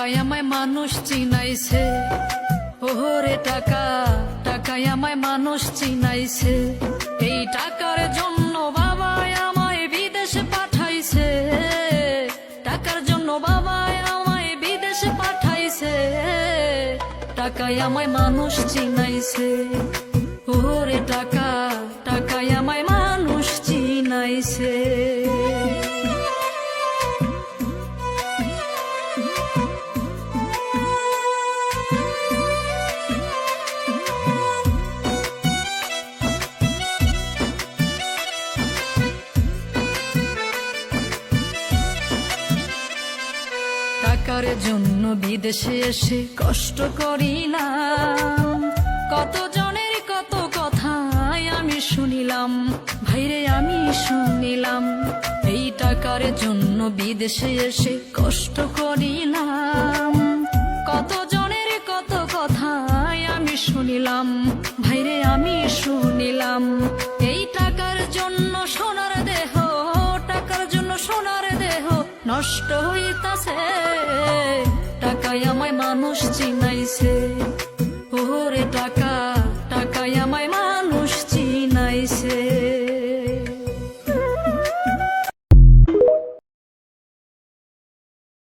টাকায় আমায় মানুষ চিনাইছে। ওরে টাকা, টাকায় আমায় মানুষ চিনাইছে। এই টাকার জন্য বাবা আমায় বিদেশে পাঠাইছে। টাকার জন্য বাবা আমায় বিদেশে পাঠাইছে। টাকায় আমায় মানুষ চিনাইছে। ওরে টাকা, টাকায় আমায় মানুষ চিনাইছে। টাকার জন্য বিদেশে এসে কষ্ট করিলাম। কত জনের কত কথায় আমি শুনিলাম, ভাইরে আমি শুনিলাম। এই টাকার জন্য বিদেশে এসে কষ্ট করিলাম। কত জনের কত কথায় আমি শুনিলাম, ভাইরে আমি শুনিলাম। নষ্ট হইতাছে টাকায় আমায় মানুষ চিনাইছে। ওরে টাকা টাকায় আমায় মানুষ চিনাইছে।